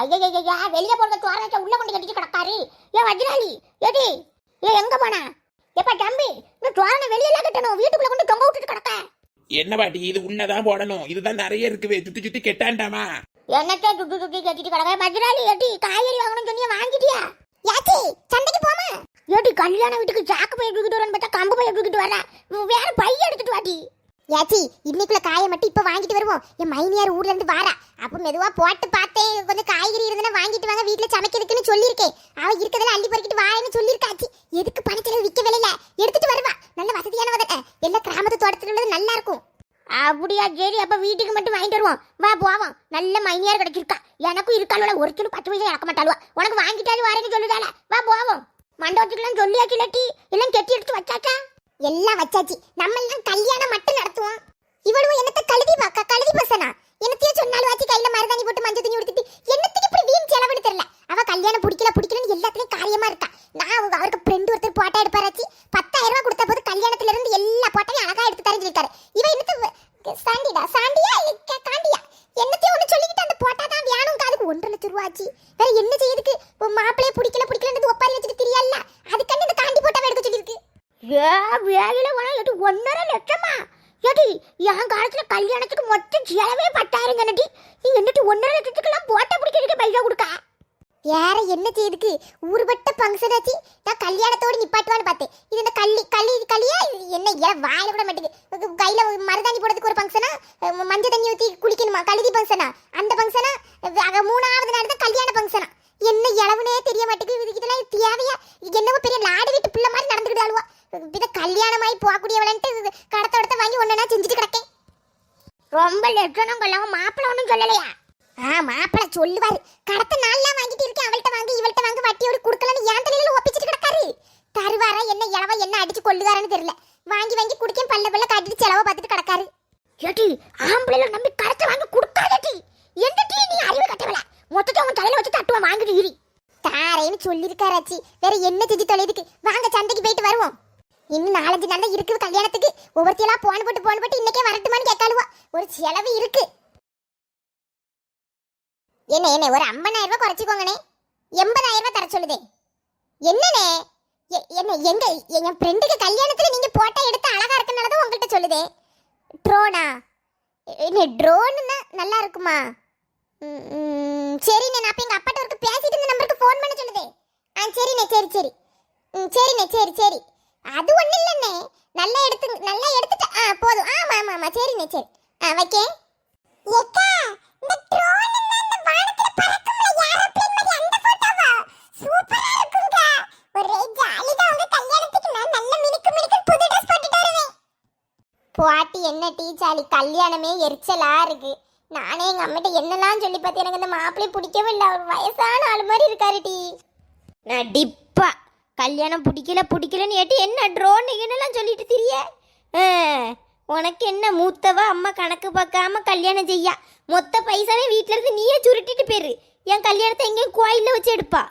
ஐயா வெளியே போடுற தோரணத்தை உள்ள கொண்டு கட்டிட்டு கிடக்காரு ஏன் வஜ்ராலி ஏடி ஏ எங்க போனா? எப்ப தம்பி இந்த தோரணை வெளியில கட்டணும். வீட்டுக்குள்ள கொண்டு தொங்க விட்டுட்டு கிடக்க. என்ன பாட்டி இது உள்ளதான் போடணும். இதுதான் நிறைய இருக்குவே. சுத்தி சுத்தி கெட்டாண்டாமா? என்னத்தை துட்டு துட்டி கட்டிட்டு கிடக்க? மஜ்ராலி ஏடி காய்கறி வாங்கணும் சொன்னியா வாங்கிட்டியா? யாச்சி சந்தைக்கு போமா? ஏடி கல்யாண வீட்டுக்கு சாக்கு பைய தூக்கிட்டு வரேன்னு பார்த்தா கம்பு பைய தூக்கிட்டு வர வேற பைய எடுத்துட்டு வாடி. ஏச்சி இன்னைக்குள்ள காயை மட்டும் இப்ப வாங்கிட்டு வருவோம். என் மைனியார் ஊர்ல இருந்து வாரா. அப்ப மெதுவா போட்டு பார்த்தேன் கொஞ்சம் காய்கறி இருந்தா வாங்கிட்டு வாங்க வீட்டுல சமைக்கிறதுக்குன்னு சொல்லியிருக்கேன். அவ இருக்கிறதுல அள்ளி பறிக்கிட்டு வான்னு சொல்லியிருக்காச்சி. எதுக்கு பணத்துல விற்க விலையில எடுத்துட்டு வருவா. நல்ல வசதியான வத எல்லா கிராமத்து தோட்டத்துல உள்ளது நல்லா இருக்கும். அப்படியா சரி அப்ப வீட்டுக்கு மட்டும் வாங்கிட்டு வருவோம். வா போவோம். நல்ல மைனியார் கிடைச்சிருக்கா. எனக்கும் இருக்காளோட ஒரு கிலோ பத்து பைசா இறக்க மாட்டாளுவா. உனக்கு வாங்கிட்டாலும் வாரேன்னு சொல்லுதால வா போவோம். மண்டபத்துக்குலாம் சொல்லியாச்சு இல்லாட்டி? எல்லாம் கெட்டி எடுத்து வச்சாச்சா? எல்லாம் வச்சாச்சு. நம்ம எல்லாம் கல்யாணம் மட்டும் நடத்துவோம். இவளும் என்னத்த கழுதி பாக்கா? கழுதி பசனா? என்னத்தையும் சொன்னாலும் வச்சு கையில மருதாணி போட்டு மஞ்சள் துணி கொடுத்துட்டு என்னத்துக்கு இப்படி வீண் செலவு தெரியல அவ கல்யாணம் பிடிக்கல பிடிக்கலன்னு எல்லாத்துலயும் காரியமா இருக்கா நான் அவங்க அவருக்கு ஃப்ரெண்ட் ஒருத்தர் போட்டோ எடுப்பாராச்சு பத்தாயிரம் ரூபாய் கொடுத்த போது கல்யாணத்துல இருந்து எல்லா போட்டோயும் அழகா எடுத்து தரேன்னு சொல்லிருக்காரு இவ என்னத்த சாண்டிடா சாண்டியா இல்ல கா- காண்டியா என்னத்தையும் ஒண்ணு சொல்லிக்கிட்டு அந்த போட்டா தான் வேணும் அதுக்கு ஒன்றரை லட்சம் ரூபா ஆச்சு வேற என்ன செய்யுதுக்கு மாப்பிளைய பிடிக்கல பிடிக்கலன்னு ஒப்பாரி வச்சுட்டு தெரியல அதுக்காண்டி இந்த காண்டி போட்டோ எடுக்க சொல்லியிருக்கு ஏ வேலையில போனா எட்டு ஒன்னரை லட்சமா. ஏடி என் காலத்தில் கல்யாணத்துக்கு மொத்தம் செலவே பத்தாயிரம் நடி நீ என்னட்டு ஒன்றரை லட்சத்துக்கெல்லாம் போட்டோ பிடிக்கிறதுக்கு பைசா கொடுக்க? வேற என்ன செய்யுதுக்கு ஊர்பட்ட ஃபங்க்ஷன் ஆச்சு. நான் கல்யாணத்தோடு நிப்பாட்டுவான்னு பார்த்தேன். இது இந்த கள்ளி கள்ளி களியா? என்ன ஏன் வாயில விட மாட்டேங்குது. கையில் மருதாணி போடுறதுக்கு ஒரு ஃபங்க்ஷனா மஞ்சள் தண்ணி ஊற்றி குளிக்கணுமா கழுதி ஃபங்க்ஷனா அக மூணாவது நாள் தான் கல்யாண ஃபங்க்ஷனா என்ன இளவுனே தெரிய மாட்டேங்குது இதுக்கு இதெல்லாம் தேவையா இது என்னவோ பெரிய லாடு வீட்டு பிள்ளை மாதிரி நடந்துக்கிட்டு ஆளுவா இத கல்யாணமாயி போகக்கூடியவளன்ட்டு கடத்தோடத்த வாங்கி ஒன்னா செஞ்சுட்டு கிடக்கேன் ரொம்ப லட்சணம் கொள்ளவங்க மாப்பிள்ள ஒன்றும் சொல்லலையா? ஆ மாப்பிள்ள சொல்லுவாரு. கடத்த நாள்லாம் வாங்கிட்டு இருக்கேன். அவள்கிட்ட வாங்கி இவள்கிட்ட வாங்க வட்டியோடு கொடுக்கலன்னு ஏன் தலையில ஒப்பிச்சிட்டு கிடக்காரு. தருவாரா என்ன இளவ என்ன அடிச்சு கொள்ளுவாருன்னு தெரியல. வாங்கி வாங்கி குடிக்க பல்ல பல்ல காட்டிட்டு செலவை பார்த்துட்டு கிடக்காரு. ஏட்டி ஆம்பளைல நம்பி கடத்த வாங்கி கொடுக்காதடி எந்த டீ நீ அறிவு கட்டவல மொத்தத்தை உன் தலையில வச்சு தட்டுவா வாங்கிட்டு இரு. தாரேன்னு சொல்லியிருக்காராச்சி வேற என்ன செஞ்சு தொலைதுக்கு வாங்க சந்தைக்கு போயிட்டு வருவோம் இன்னும் இருக்குது கல்யாணத்துக்கு. ஒவ்வொருத்தையெல்லாம் போன் போட்டு போன் போட்டு இன்னைக்கே வரட்டுமான்னு கேட்காளுவா. ஒரு செலவு இருக்கு. என்ன என்ன ஒரு ஐம்பதாயிரம் ரூபாய் குறைச்சிக்கோங்கண்ணே. எண்பதாயிரம் ரூபாய் தர சொல்லுதே. என்னண்ணே? எ- என்ன எங்க என் ஃப்ரெண்டுக்கு கல்யாணத்துல நீங்க போட்டோ எடுத்து அழகா இருக்கனால தான் உங்கள்கிட்ட சொல்லுதே. ட்ரோனா என்ன ட்ரோன்னா நல்லா இருக்குமா? ம், ம், சரிண்ணே நான் அப்ப எங்க அப்பாட்ட ஒருக்கு பேசிட்டு இந்த நம்பருக்கு ஃபோன் பண்ண சொல்லுதே. ஆ சரிண்ணே சரி சரி. ம் சரிண்ணே சரி சரி. அது ஒண்ணும் இல்லைண்ணே. நல்லா எடுத்து நல்லா எடுத்துட்டு ஆ போதும். ஆமா ஆமா ஆமா. சரிண்ணே சரி. ஆ வைக்கே. ஏக்கா இந்த ட்ரோன் இந்த வானத்துல பறக்கும்ல? ஏரோப்ளேன் மாதிரி அந்த போட்டோவா சூப்பரா இருக்குங்க ஒரே ஜாலி தான். உங்க கல்யாணத்துக்கு நான் நல்ல மினுக்கு மினுக்கு புது ட்ரெஸ் போட்டுட்டு வருவேன். பாட்டி என்ன டீ சாலி கல்யாணமே எரிச்சலா இருக்கு. நானே எங்க அம்மிட்ட என்னெல்லாம் சொல்லி பார்த்து எனக்கு அந்த மாப்பிள்ளைய பிடிக்கவே இல்லை. அவர் வயசான ஆள் மாதிரி இருக்காரு டீ. நான் டிப் கல்யாணம் பிடிக்கல பிடிக்கலன்னு ஏட்டி என்ன ட்ரோன் என்னெல்லாம் சொல்லிட்டு திரிய? உனக்கு என்ன மூத்தவா அம்மா கணக்கு பார்க்காம கல்யாணம் செய்யா? மொத்த பைசாவே வீட்டில இருந்து நீயே சுருட்டிட்டு போயிரு. என் கல்யாணத்தை எங்கேயும் கோயிலில் வச்சு எடுப்பா.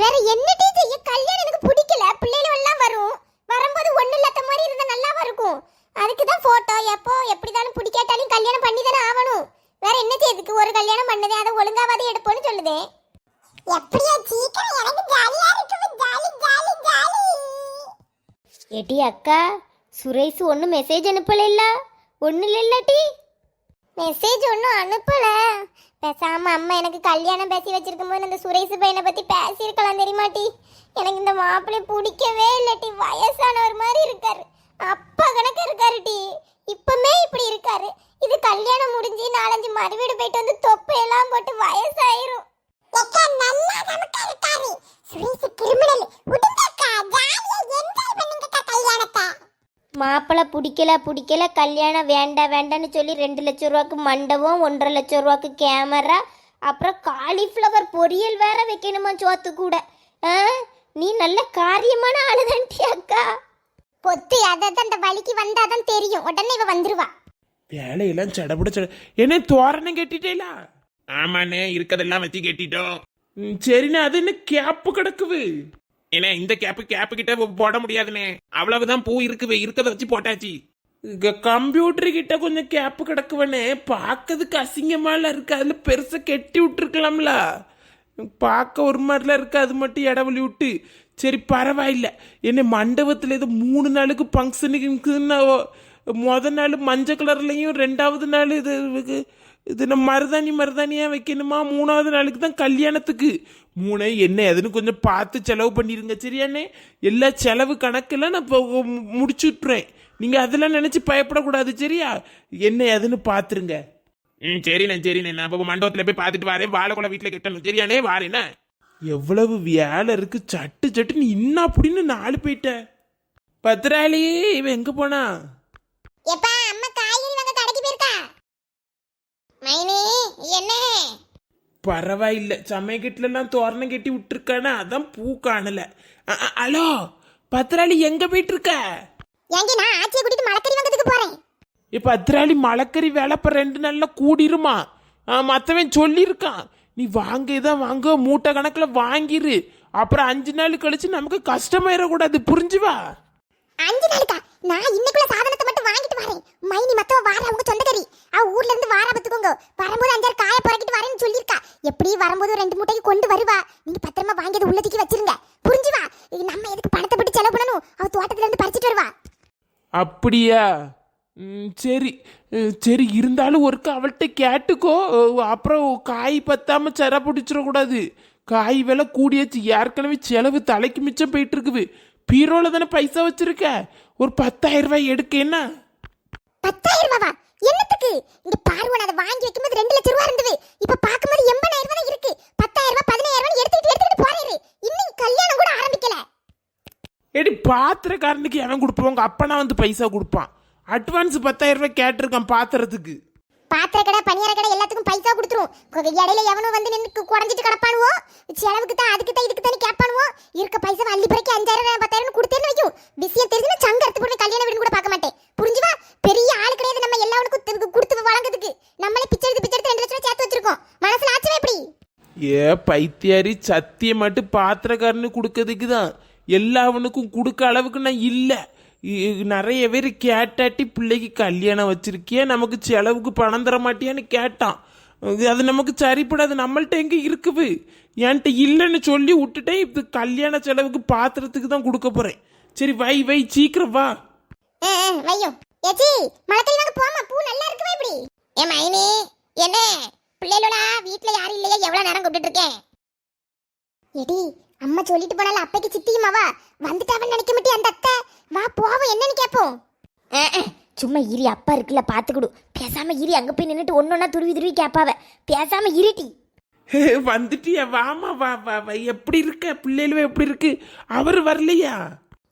வேற என்ன செய்ய? கல்யாணம் எனக்கு பிடிக்கல. பிள்ளைகள் எல்லாம் வரும். வரும்போது ஒன்றும் இல்லாத மாதிரி இருந்தால் நல்லாவா இருக்கும்? அதுக்கு தான் ஃபோட்டோ எப்போ எப்படிதாலும் பிடிக்காட்டாலும் கல்யாணம் பண்ணி தானே ஆகணும். வேற என்ன செய்யறதுக்கு ஒரு கல்யாணம் பண்ணதே அதை ஒழுங்காவது எடுப்போம்னு சொல்லுதே. எப்படியா சீக்கிரம் எனக்கு ஜாலியாக இருக்கு ஜாலி ஏட்டி அக்கா சுரேஷ் ஒன்றும் மெசேஜ் அனுப்பல இல்ல ஒன்றும் இல்லட்டி மெசேஜ் ஒன்றும் அனுப்பல. பேசாம அம்மா எனக்கு கல்யாணம் பேசி வச்சிருக்கும் போது அந்த சுரேஷ் பையனை பத்தி பேசியிருக்கலாம் தெரியுமாட்டி எனக்கு இந்த மாப்பிள்ளை பிடிக்கவே இல்லட்டி வயசானவர் மாதிரி இருக்காரு. அப்பா கணக்கு இருக்காரு டி. இப்பமே இப்படி இருக்காரு. இது கல்யாணம் முடிஞ்சு நாலஞ்சு மறுவீடு போயிட்டு வந்து தொப்பையெல்லாம் போட்டு வயசாயிரும். மாப்பிள்ளை பிடிக்கல பிடிக்கல கல்யாணம் வேண்டாம் வேண்டாம்னு சொல்லி ரெண்டு லட்ச ரூபாய்க்கு மண்டபம் ஒன்றரை லட்ச ரூபாய்க்கு கேமரா அப்புறம் காலிஃப்ளவர் பொரியல் வேற வைக்கணுமா சோத்து கூட. ஆ? நீ நல்ல காரியமான ஆளுதான்டி அக்கா? பொத்து அதை அந்த வழிக்கு வந்தாதான் தெரியும். உடனே இவ வந்துருவா. வேலையெல்லாம் சடபட சட என்ன தோரணம் கட்டிட்டேலா? ஆமாண்ணே இருக்கதெல்லாம் வச்சு கட்டிட்டோம். ம், சரிண்ணே அது என்ன கேப்பு கிடக்குது? ஏன்னா இந்த கேப்பு கேப்பு கிட்ட போட முடியாதுண்ணே. அவ்வளவுதான் பூ இருக்குவே இருக்கத வச்சு போட்டாச்சு. கம்ப்யூட்டர் கிட்ட கொஞ்சம் கேப்பு கிடக்குவனே பார்க்கறதுக்கு அசிங்கமால இருக்கு. அதுல பெருசா கெட்டி விட்டுருக்கலாம்ல. பார்க்க ஒரு மாதிரிலாம் இருக்கு அது மட்டும் இடவெளி விட்டு. சரி பரவாயில்ல. என்ன மண்டபத்தில் ஏதோ மூணு நாளுக்கு ஃபங்க்ஷனுக்குன்னு முத நாள் மஞ்சள் கலர்லையும் ரெண்டாவது நாள் இது இது- இது நம்ம மருதாணி மருதாணியா வைக்கணுமா? மூணாவது நாளுக்கு தான் கல்யாணத்துக்கு. மூணு என்ன எதுன்னு கொஞ்சம் பார்த்து செலவு பண்ணிருங்க சரியாண்ணே? எல்லா செலவு கணக்கெல்லாம் நான் இப்போ முடிச்சு விட்டுறேன் நீங்க அதெல்லாம் நினைச்சு பயப்படக்கூடாது சரியா? என்ன எதுன்னு பார்த்துருங்க. ம் சரிண்ணே சரிண்ணே. நான் இப்போ மண்டபத்தில் போய் பார்த்துட்டு வரேன். வாழைக்குள்ள வீட்டில் கட்டணும். சரியாண்ணே வாரேண்ணே. எவ்வளவு வேலை இருக்கு. சட்டு சட்டு நீ இன்னும் அப்படின்னு நாலு போயிட்ட. பத்திராளி இவன் எங்க போனா எப்பா அம்மா காய்கறி வாங்க கடைக்கு போயிருக்கா மைனி என்ன? பரவாயில்ல. சமயக்கட்டுல எல்லாம் தோரணம் கட்டி விட்டுருக்கானே அதான் பூ காணல. ஹலோ பத்திராளி எங்க போயிட்டு இருக்க ஏங்க நான் ஆச்சியை கூட்டிட்டு மலக்கறி வாங்கறதுக்கு போறேன். இப்ப பத்திராளி மலக்கறி வேலை இப்ப ரெண்டு நாள்ல கூடிருமா? ஆ, மத்தவன் சொல்லியிருக்கான். நீ வாங்கிதான் வாங்க மூட்டை கணக்குல வாங்கிரு. அப்புறம் அஞ்சு நாள் கழிச்சு நமக்கு கஷ்டமாயிடக்கூடாது புரிஞ்சு வா அஞ்சு நாளுக்கா? நான் இன்னைக்குள்ள சாதனத்தை மட்டும் வாங்கிட்டு வரேன். மைனி மத்தவ வார அவங்க சொந்தக்காரி அவ ஊர்ல இருந்து வார பத்துக்கோங்க. வரும்போது அஞ்சாறு காய புறக்கிட்டு வரேன்னு சொல்லியிருக்கா. எப்படி வரும்போது ரெண்டு மூட்டைக்கு கொண்டு வருவா. நீங்க பத்திரமா வாங்கியது உள்ளதுக்கு வச்சிருங்க. புரிஞ்சு வா. நம்ம எதுக்கு பணத்தை போட்டு செலவு பண்ணணும்? அவ தோட்டத்துல இருந்து பறிச்சிட்டு வருவா. அப்படியா? சரி. சரி இருந்தாலும் ஒருக்க அவள்கிட்ட கேட்டுக்கோ. அப்புறம் காய் பத்தாம செர பிடிச்சிடக்கூடாது. காய் விலை கூடியாச்சு. ஏற்கனவே செலவு தலைக்கு மிச்சம் போயிட்டு இருக்குது. பீரோல தானே பைசா வச்சிருக்க? ஒரு பத்தாயிரம் ரூபாய் எடுக்க என்ன? பத்தாயிரம் ரூபாவா? என்னத்துக்கு? இங்க பார்வன் அதை வாங்கி வைக்கும்போது ரெண்டு லட்சம் ரூபா இருந்தது. இப்ப பாக்கும்போது எண்பதாயிரம் ரூபாய் இருக்கு. பத்தாயிரம் ரூபாய் பதினாயிரம் ரூபாய் எடுத்துக்கிட்டு எடுத்துக்கிட்டு போறாரு. இன்னும் கல்யாணம் கூட ஆரம்பிக்கல. ஏடி பாத்திரக்காரனுக்கு எவன் கொடுப்பான்? உங்க அப்பனா வந்து பைசா கொடுப்பான். அட்வான்ஸ் பத்தாயிரம் ரூபாய் கேட்டிருக்கான் பாத்திரத்துக்கு. பாத்திர கடை பணியார கடை எல்லாத்துக்கும் பைசா கொடுத்துரும். இடையில எவனும் வந்து நின்று குறைஞ்சிட்டு கிடப்பானுவோ? செலவுக்கு தான் அதுக்கு தான் இதுக்கு தான் கேட்பானுவோ? இருக்க பைசா அள்ளி பிறக்கி அஞ்சாயிரம் பத்தாயிரம் கொடுத்தேன்னு வைக்கும் விஷயம் தெரிஞ்சு சங்க எடுத்து போட்டு கல்யாண வீடு கூட பார்க்க மாட்டேன். புரிஞ்சுவா பெரிய ஆள் கிடையாது நம்ம எல்லாருக்கும் கொடுத்து வழங்குறதுக்கு. நம்மளே பிச்சை எடுத்து பிச்சை எடுத்து ரெண்டு லட்சம் சேர்த்து வச்சிருக்கோம். மனசுல ஆச்சரியம் எப்படி? ஏ பைத்தியாரி சத்தியம் மட்டும் பாத்திரக்காரனு கொடுக்கறதுக்கு தான் எல்லாவனுக்கும் கொடுக்க அளவுக்கு நான் இல்லை. நிறைய பேர் கேட்டாட்டி பிள்ளைக்கு கல்யாணம் வச்சிருக்கியா? நமக்கு செலவுக்கு பணம் தர மாட்டியான்னு கேட்டான். அது நமக்கு சரிப்படாது. நம்மள்ட்ட எங்கே இருக்குது? என்கிட்ட இல்லைன்னு சொல்லி விட்டுட்டேன். இப்போ கல்யாண செலவுக்கு பாத்திரத்துக்கு தான் கொடுக்க போகிறேன் சரி வை வை சீக்கிரம் வா. ஆ, ஆ, ஏச்சி மலக்கறி வாங்க போமா பூ நல்லா இருக்குவா இப்படி? ஏ மைனி என்ன பிள்ளைகளா வீட்ல யாரும் இல்லையா? எவ்வளவு நேரம் கூப்பிட்டு இருக்கேன்? எடி அம்மா சொல்லிட்டு போனால அப்பைக்கு சித்தியுமாவா வந்துட்டாவன்னு நினைக்க மாட்டே அந்த அத்தை? வா போவோம் என்னன்னு கேட்போம் சும்மா இரி அப்பா இருக்குல்ல பார்த்துக்கிடு பேசாம இரி அங்கே போய் நின்றுட்டு ஒன்னொன்னா துருவி துருவி கேட்பாவ பேசாம இருட்டி வந்துட்டியா வாமா வா வா வா. எப்படி இருக்க? பிள்ளைகளும் எப்படி இருக்கு? அவர் வரலையா?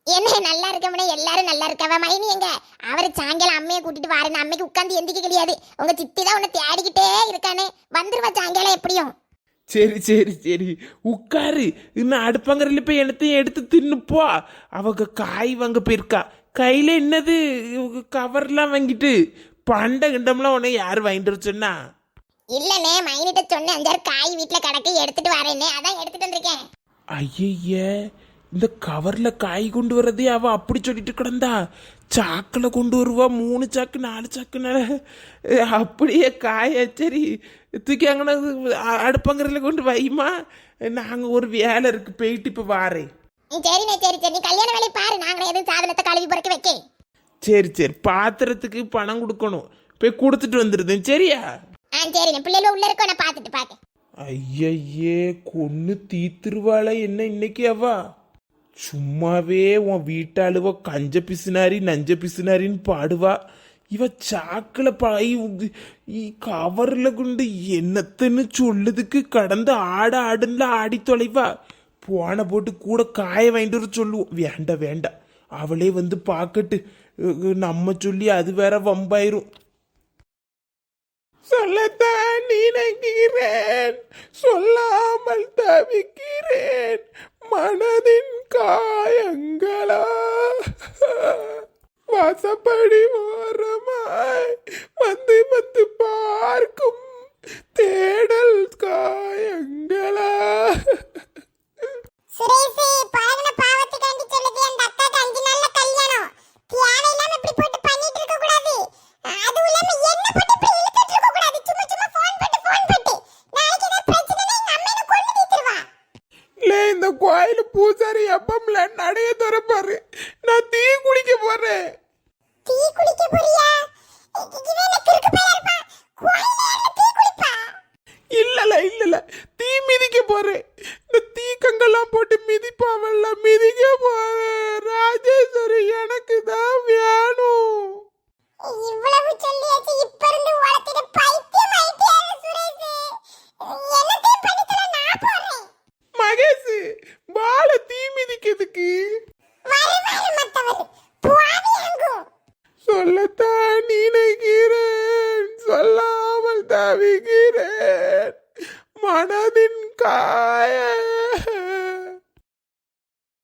என்ன நல்லா இருக்கவனே எல்லாரும் நல்லா இருக்கவ? மைனி எங்க? அவரு சாயங்காலம் அம்மையை கூட்டிட்டு வாருன்னு அம்மைக்கு உட்காந்து எந்திக்க கிடையாது. உங்க சித்தி தான் உன்னை தேடிக்கிட்டே இருக்கானே. வந்துருவா சாயங்காலம் எப்படியும். சரி சரி சரி. உட்காரு. இன்னும் அடுப்பங்கரையில் போய் என்னத்தையும் எடுத்து தின்னு போ. அவங்க காய் வாங்க போயிருக்கா. கையில என்னது? கவர்லாம் வாங்கிட்டு. பண்டை கிண்டம்லாம் உன்னை யார் வாங்கிட்டு வர சொன்னா? இல்லனே மைனிட்ட சொன்னேன். அஞ்சாறு காய் வீட்ல கிடக்கு எடுத்துட்டு வரேனே அதான் எடுத்துட்டு வந்திருக்கேன். ஐயய்ய இந்த கவர்ல காய் கொண்டு வரதே அவ அப்படி சொல்லிட்டு கிடந்தா. சாக்கில் கொண்டு வருவா. மூணு சாக்கு நாலு சாக்குனால. அப்படியே காய சரி. தூக்கி அங்கே அடுப்பங்கரையில் கொண்டு வைமா நாங்கள் ஒரு வேலை இருக்கு போயிட்டு இப்போ வாரேன். சரிண்ணே சரி சரி நீ கல்யாண வேலையை பாரு நாங்களே எதுவும் சாதனத்தை கழுவி பொறுக்க வைக்க சரி சரி. பாத்திரத்துக்கு பணம் கொடுக்கணும். போய் கொடுத்துட்டு வந்துருந்தேன் சரியா? ஆ சரிண்ணே பிள்ளைல உள்ள இருக்கோ நான் பார்த்துட்டு பார்க்க ஐயையே கொன்னு தீத்துருவாள. என்ன இன்னைக்கு அவ? சும்மாவே உன் வீட்டாளுவ கஞ்ச பிசுனாரி நஞ்ச பிசுனாரின்னு பாடுவா. இவ சாக்கில் பாய் கவரில் கொண்டு என்னத்துன்னு சொல்லுதுக்கு கடந்து ஆட ஆடுன்னு ஆடி தொலைவா போன போட்டு கூட காய வாங்கிட்டு வர சொல்லுவோம் வேண்டாம் வேண்டாம் அவளே வந்து பார்க்கட்டு நம்ம சொல்லி அது வேற வம்பாயிரும் சொல்லத்தான் நீ